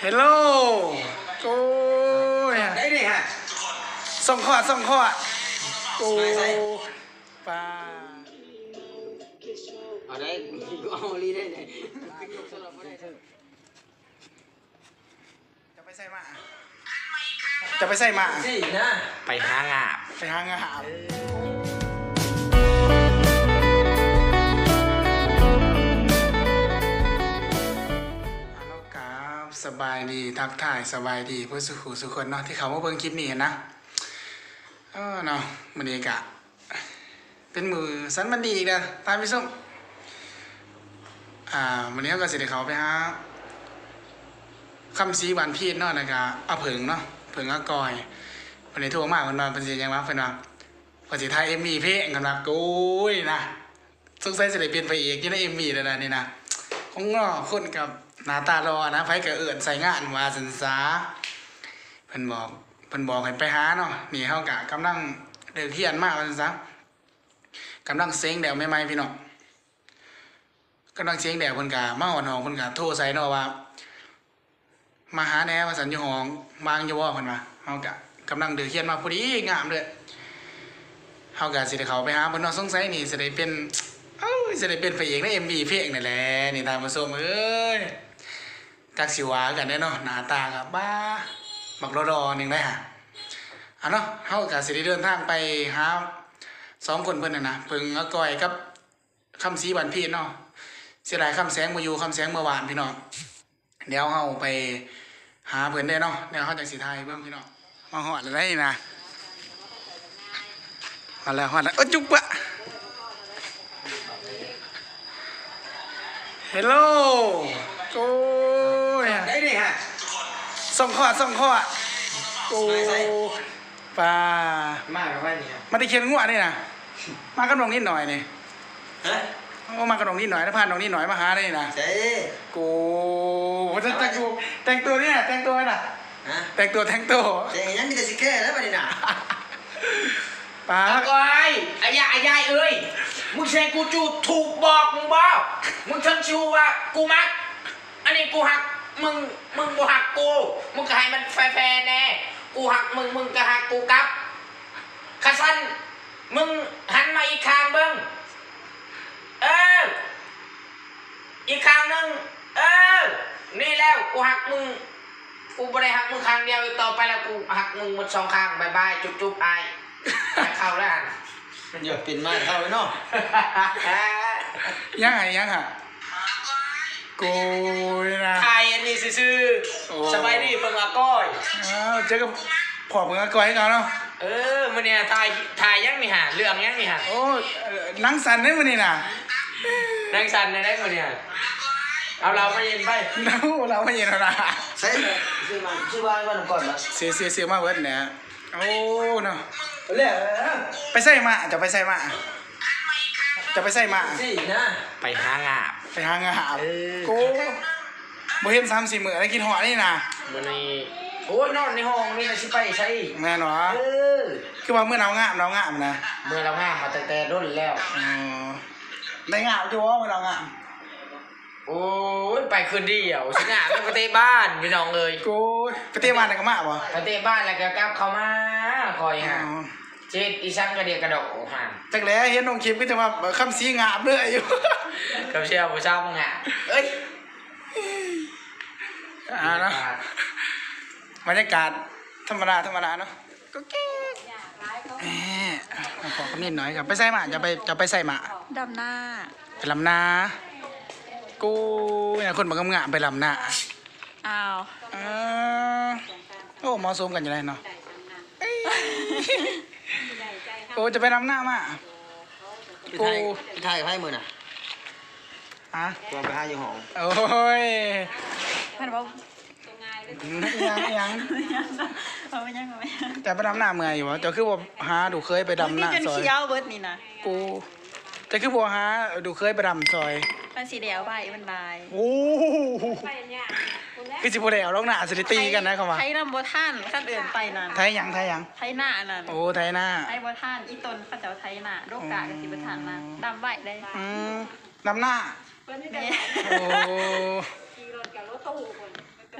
เฮลโลโอ้ยได้ดิฮะส่งขอดส่งขอดโอ้ใส่ปลาเอาได้เอาลีได้ไหนจะไปใส่มา จะไปใส่มาสินะไปหางาบไปหางา สบายดีทักทายสบายดีเพื่อสุขสุขคนเนาะที่เขามาเบิ่งคลิปนี้นะเออเนาะมันดีกะเป็นมือสันมันดีอีกนะตามพี่ส้มอ่าวันนี้ก็สิเดี๋ยวเขาไปหาคำสีหวานพีดเนาะนะครับเอาเผิงเนาะเผิงอากอยวันนี้โทรมากคนนอนเป็นสิยังวะเพิ่นว่าเพิ่นสิถ่าย MV เพลงกันนะกูยนะสงสัยสิได้เปลี่ยนไปเอีกอยู่ใน MV แล้วนะนี่นะของงอคนกับ หน้าตารอนะไผก็เอื้อนใส่งานว่าสันซาเพิ่นบอกเพิ่นบอกให้ไปหาเนาะนี่เฮากะกำลังเดินเทียนมากว่าสันซากำลังเซ็งแดวใหม่ๆพี่น้องกำลังเซ็งแดวเพิ่นกะมาหอนหองเพิ่นกะโทรใส่เนาะว่า มาหาแหน่ว่าสันอยู่หองบางอยู่บ่เพิ่นว่าเฮากะกำลังเดือดเขียนมาพอดีงามเลยเฮากะสิได้เข้าไปหาเพิ่นเนาะสงสัยนี่สิได้เป็นเอ้าสิได้เป็นพระเอกใน MV เพลงนี่แหละนี่ตามมาส้มเอ้ย กักสิวากันแน่เนาะหน้าตาก็บ้าบักรอๆนึงได้ฮะอะเนาะเฮากะสิได้เดินทางไปหาสองคนเพิ่นน่ะนะเพิ่งอาก้อยกับคำศรีบันพีเนาะเสียดายคำแสงบ่อยู่คำแสงเมื่อวานพี่น้องเดี๋ยวเฮาไปหาเพิ่นได้เนาะเดี๋ยวเฮาจังสิทายเบิ่งพี่น้องมาฮอดแล้วได้นะฮอดแล้วฮอดแล้วเอ้ยจุ๊บปะเฮลโลโอ้ ส่งขอดส่งขอดโอ้ใส่ปลามากับว่านี่ฮะมาได้เขียนงัวนี่นะมากับน้องนิดหน่อยนี่ฮะโอ้มากับน้องนิดหน่อยแล้วพาน้องนิดหน่อยมาหาได้นะใช่กูว่าจะแต่งตัวแต่งตัวเนี่ยแต่งตัวน่ะฮะแต่งตัวแต่งตัวใช่ยังมีแต่สิแค่แล้วบัดนี้น่ะปลาอาก้อยอายาอายายเอ้ยมึงใช้กูจูถูกบอกมึงบอกมึงชันชูว่ากูมัก อันนี้กูหัก มึงมึงบ่หักกู มึงก็ให้มันแฟร์ๆแน่ กูหักมึงมึงก็หักกูกลับคาซันมึงหันมาอีกข้างเบิ้งเออ อีกข้างหนึงเออ นี่แล้วกูหักมึง กูไม่ได้หักมึงข้างเดียวอีกต่อไปแล้วกูหักมึงหมดสองข้างบายบายจุ๊บจุ๊บไอายไปเข้าแล้วอันมันอย่าเป็นมาเท่าไว้เนาะยังไงยังอะ กูนี่นะไทยอันนี้ซื่อโอ้ๆสบายดีเพิ่งอาก้อยอ้าวเจอกับพ่อมึงก็ก้อยกันเนาะเออมันเนี่ยไทยไทยยังมีหาเรื่องยังมีหาโอ้เอ่อนังสันได้มั้ยนี่น่ะนังสันได้ได้มันเนี่ยเอาเราไปเย็นไปเราเราไม่เย็นแล้วนะใช่ชื่อมันชื่อว่าว่าก่อนละเสียเสียเสียมาเวิร์ดเนี่ยโอ้เนาะเรียกไปใส่มาจะไปใส่มาจะไปใส่มาสินะไปหางาบ ไปหางานหาเออ กูบ่เห็นสามสี่มื้อได้กินหอนี่นะมันนี่โอ้ยนอนในห้องนี่นะสิไปใช่แม่นวะเออ คือว่าเมื่อเรางามเรางามนะเมื่อเรางามมาแต่แต่รุ่นแล้ว อ๋อได้งามจ้วเมื่อเรางามโอ้ยไปคืนเดียวสิงามไปประเทศบ้านพี่น้องเลยกูไปเที่ยวบ้านไหนก็มาบ่ประเทศบ้านแล้วก็กลับเข้ามาคอยอ๋หาอ เจ็ดอีช่างกระเดียกระโดดหันจักแล้เห็นน้องคลิปก็จะว่าคำสีงามเลยอยู่กับเชียวผู้ชอบมึงอะเอ้ยอ่าเนาะบรรยากาศธรรมดาธรรมดาเนาะก็แก๊กแหมขอคำนิดหน่อยครับไปใส่หมาจะไปจะไปใส่หมาดำหน้าไปลำนากูเนี่ยคนบางงามๆไปลำนาอ้าวเออโอ้เหมอสมกันอยู่เลยเนาะ เอ้ยโอ้จะไปลำหน้ามาพี่ไทยพี่ไทยไพ่มือน่ะฮะตัวไปหาอยู่ห้องโอ้ยมันบอกยังยังเอาไม่ยังเอาไม่ยังจะไปดำหน้าเมื่อยอยู่วะจะคือว่าหาดูเคยไปดำหนี่น้าจนซอยเคี้ยวเบิร์ดนี่นะกูจะคือบัวหาดูเคยไปดำซอยมันสีเดียวใบมันลายโอ้โห คือสิบโมเดลลงหน้าสิได้ตีกันนะเขาว่าไทยนำบัท่านขั้นอื่นไปนั่นไทยยังไทยยังไทยหน้านั่นโอ้ไทยหน้าไทยบัท่านอีตนเขาเจ้าไทยหน้าโรคกากับสีบัท่านนะดำใบได้อืมดำหน้านี่โอ้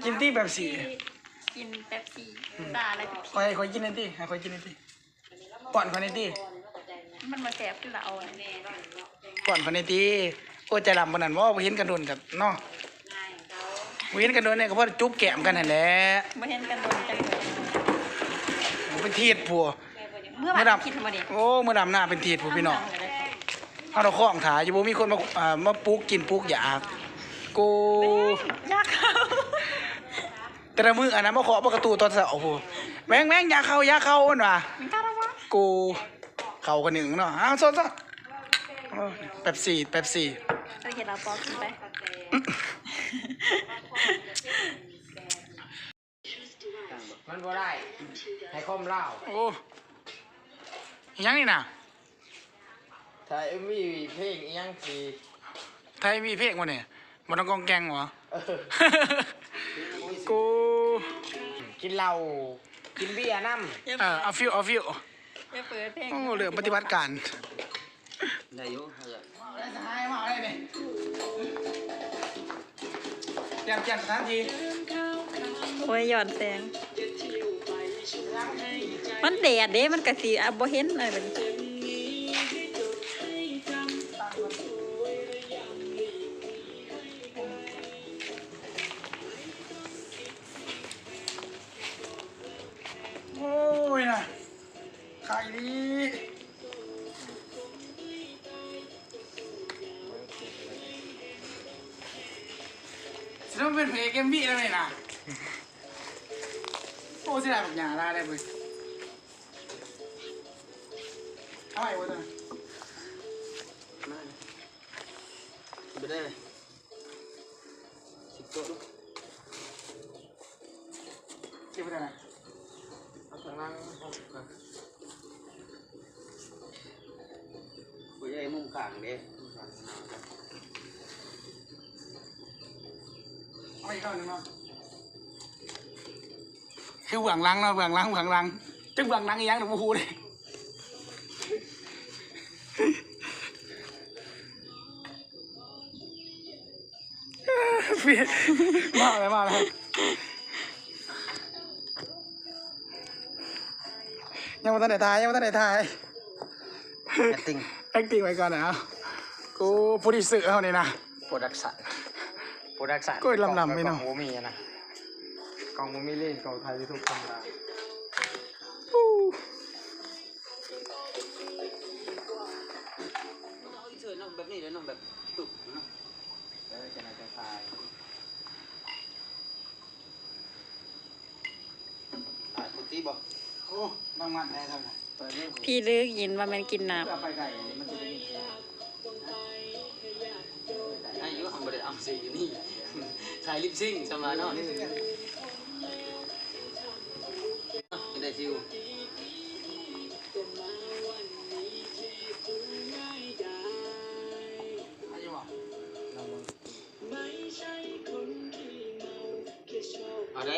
กินตี้แบบสีกินเป๊ปซี่ตาอะไรคอยคอยกินในตี้ให้คอยกินในตี้ก่อนคอยในตี้มันมาแสบคือเราอะก่อนคอยในตี้โอ้ใจดำปานนั้นว่าบ่เห็นกันโดนกับเนาะบ่ เห็นกันโดนเนี่ยก็เพราะจุ๊บแก้มกันนั่นแหละไม่เห็นกันโดนจังเลยเป็นทีดผัวเมื่อวาเมื่อนดคิดทำไมเด็กำโอ้เมื่อดำหน้าเป็นทีดผัวพี่น้องเฮาเราคล้องถ่ายอยู่บ่มีคนมาอ่ามาปลูกกินปลูกอยากกูยากเขาแต่ละมื้ออันนั้นมาขอประตูตอนเช้าผัวแม่งแม่งอยากเข้าอยากเข้าอันว่ะมันกล้าละวะกูเข้ากันหนึ่งเนาะอ้าวซดๆโอ้ยแป๊บซี่แป๊บซี่เราเห็นเราปอกกินไป มันบ่ได้ให้คมเล่าโอ้อิหยังนี่น่ะถ่ายเอ็มวีเพลงอีหยังสิไทยมีเพลงวะเนี่ยมันต้องกองแกงวะเออกู กินเหล้ากินเบียร์น้เออเอาฟิวเอาฟิวอย่าเปิดเพลงโอ้เรื่องปฏิบัติการ ได้อยู่เจียมเตรียมสถานที่โอ้ยหย่อนแสง มันแดดเด้ มันกะสีอะบ่เห็นเลยเป็นโอ้ สิต้องเป็นเพลงเกมบี้แล้วเลยนะโอ้สิได้แบบหยาลาได้เว้ยเอาไว้เว้ยตัวนั้นมาไปได้เลยสิบโต๊ะลูกเก็บไว้ตัวไหนเอาข้างล่างเอาก่อนบ่ใหญ่มุมข้างเด้มุมข้างหนาวจ้ะเอาอีกข้างหนึ่งเนาะ คือเบื้องหลังเนาะเบื้องหลังเบื้องหลังจึงเบื้องหลังอีหยังเดี๋ยวมาพูดเลยเปลี่ยนมาเลยมาเลยยังไม่ทันได้ทายยังไม่ทันได้ทายแอตติ้งแอคติ้งไว้ก่อนนะกูผู้ที่สื่อเขานี่นะำโปรดักชั่น โปรดักชั่นกล้วยลำๆไม่เนาะ กล่องบ่มีอะนะกล่องบ่มีเล่นกล่องไทยทุกธรรมดาอู้เอาอีเถิดเนาะแบบนี้เลยเนาะแบบตุกเนาะเออจะน่าจะตายถ่ายฟุตตี้บ่โอ้บางมันได้เท่าไหร่เปิดเรื่องพี่ลึกยินว่ามันกินน้เพื่อไปไก่มันจะได้ยินเสียงอายุทำ บริอัมซีอยู่นี่ถ่ายลิปซิงค์สมาเนาะนี่ได้ชิวอายุบอกเอาได้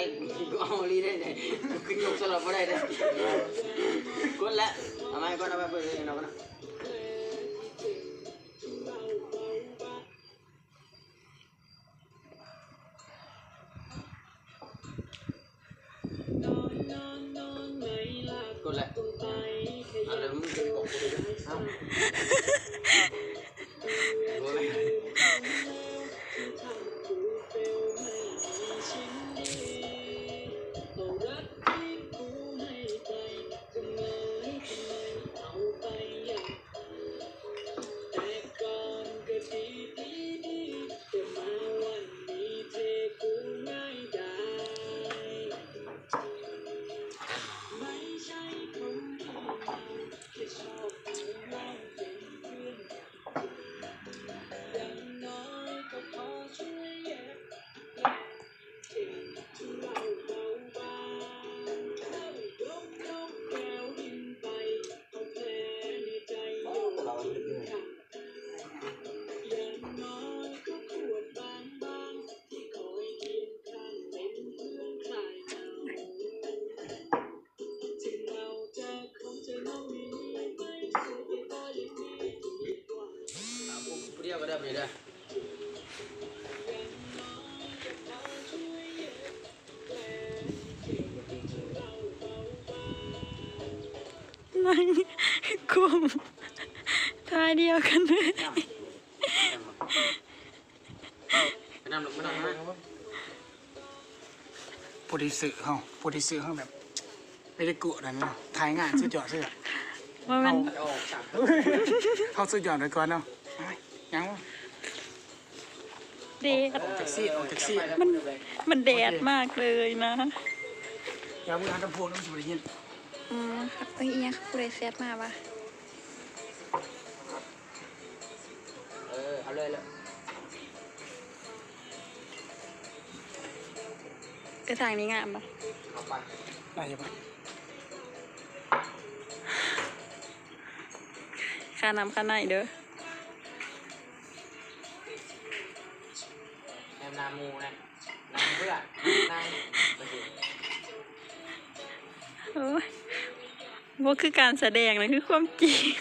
เอาลีได้ไหนขึ้นยกสลับไม่ได้ได้กดแล้วเอาไมกดเอาไปเปิดเลยเนาะนะ นั่งกลุ่มทายเดียวกันเลยไปนำลงไปนำนะโปรดิวเซอเฮาโปรดิวเซอเฮาแบบไม่ได้กุนั่นเนาะถ่ายงานสุดยอดสุดยอดว่ามันจะออกจาเฮาสุดยอดไปก่อนเนาะยังวะแดดออกจากซีดออกจากซีดมันมันแดดมากเลยนะอย่ามึงอ่านตะพวงน้ำสุริยิน อืมครับเอ้ยอีหยังผู้ใดแซดมาปะเออเอาเลยเลยเออทางนี้งามปะเอาไปได้ยังปะค่าน้ำค่าไหนเด้อแนมนามูนะนำเพื่อนนายไปสิโอ้ย ว่าคือการแสดงนะคือความจริง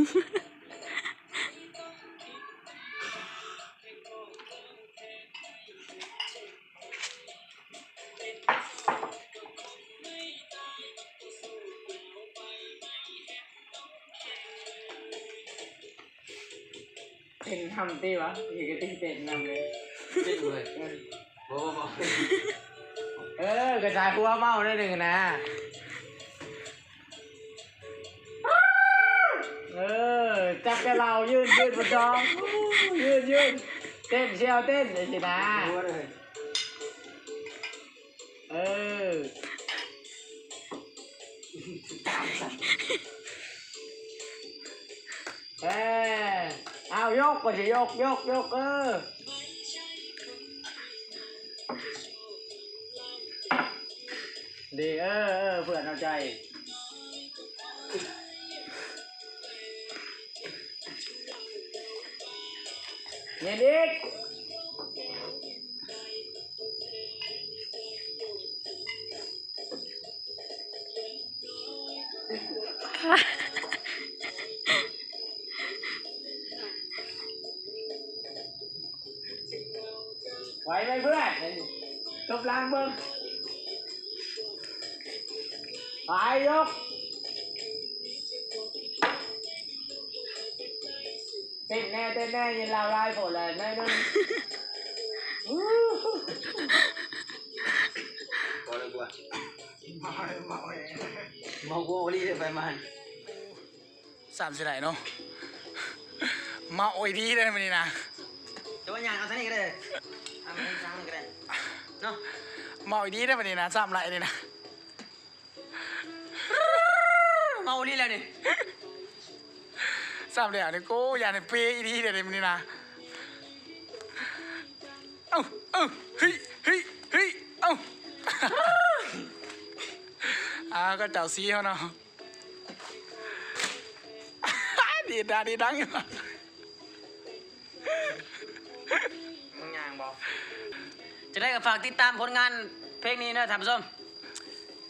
เป็นทำตีวะอยู่กับตีเป็นนำเลยตีเลยโอ้โหเออกระจายพัวเมาได้หนึ่งนะ อจับกเรายืนยืนบนจองยืนยืนเต้นเชียวเต้นเลยสินะเออเออเอายกก็จะยกยกยกเออดีเออเออเพื่อนเอาใจ เย็นอีกไหวไเพื่อนจบล้างเบิ้งไปยกเต้นแน่เต้นแน่ยินลาวไล่ฝนเลยแม่นึงพอเลยกว่ามาเอามาเอาเมากูรีเลยไปมันสามสิไหนเนาะมาโอ้ยดีเลยมันนี่นะจะว่าอย่างเอาท่านี้ก็ได้ทำให้ช้างก็ได้เนาะมาโอ้ยดีได้มันนี่นะสามไรนี่นะมาลีแล้วนี่ สามเหลี่ยมนี่กูอย่าในเปย์อีดีเดี๋ยวมันนี่นะเอ้าเอ้าเฮ้ยเฮ้ยเฮ้ยเอ้าอ่าก็เจ้าซีเขาเนาะดีดาดีดังอยู่มึงย่างบอกจะได้กับฝากติดตามผลงานเพลงนี้นะท่านผู้ชม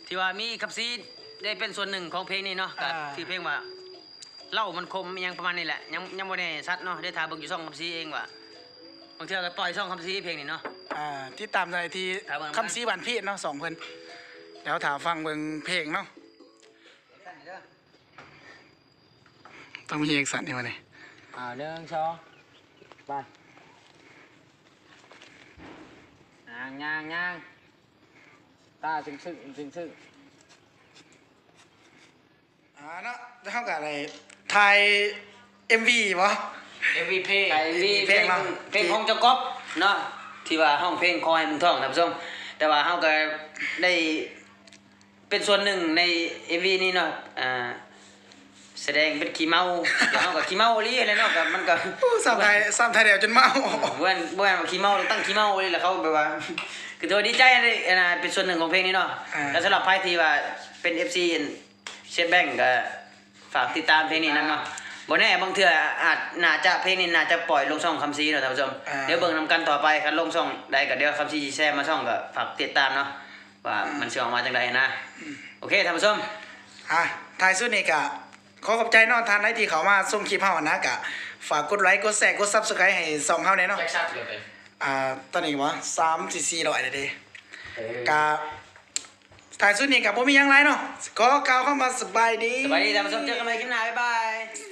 ที่ว่ามีคับซีได้เป็นส่วนหนึ่งของเพลงนี้เนาะกับที่เพลงว่า เล่ามันคมอิหยังประมาณนี้แหละ ยังยังไม่ได้ชัดเนาะได้ทาเบิ่งอยู่ช่องคับซีเองว่าบางเทีก็ปล่อยช่องคับซีเพลงนี้เนาะ อ่าที่ตามในที่ครับผมคำซีบันพีดเนาะสองคนเดี๋ยวถามฟังเบิ่งเพลงเนาะต้องมีเอกสารนี่มาเนี่ยอ่าหนึ่งสองไปย่างย่างย่างตาซึ้งซึ้งซึ้งซึ้งอ่าเนาะเท่ากับอะไร ไทยเอ็มวีวะ MVP ไอ้เพลงเพลงเนาะเพลงของเจ้าก๊อฟเนาะที่ว่าห้องเพลงคอยมึงท่องท่านผู้ชมแต่ว่าเฮาก็ได้เป็นส่วนหนึ่งใน MV นี้เนาะอ่าแสดงเป็นขี้เมาเดี๋ยวเฮาก็ขี้เมาอีหลีแหล้วเนาะก็มันก็ อู้สามไทยสามไทยเดียวจนเมาเว้นเว้นขี้เมาตั้งขี้เมาเลยแหละเขาแบบว่า คือตัวดีใจเลยนะเป็นส่วนหนึ่งของเพลงนี้เนาะอ่าแล้วสำหรับใครที่ว่าเป็น FC เชฟแบงก็ ฝากติดตามเพลงนี้นั่นเนาะบ่แน่บางเทื่ออาจน่าจะเพลงนี้น่าจะปล่อยลงช่องคำซีเนาะท่านผู้ชมอ่า เดี๋ยวเบิ่งนำกันต่อไปคันลงช่องใดก็เดี๋ยวคำซีสิแชร์มาช่องก็ฝากติดตามเนาะว่ามันสิออกมาจังไดนะ โอเคท่านผู้ชม อะท้ายสุดนี่กะขอขอบใจเนอนทานได้ที่เขามาส่งคลิปเฮานะกะ ฝากกดไลค์กดแชร์กดซับสไครต์ให้สองเฮาเนี่ยเนาะแจ็คซับเลยไปอ่าตอนนี้วะสามสี่สี่ร้อยเลยเดิกะ ถ่ายสุดนี่กับผมมียังไรเนาะก็กาวเข้ามาสบายดีสบายดีแต่าผู้ชเจอกันใหม่คลิปหน้าบ๊ายบาย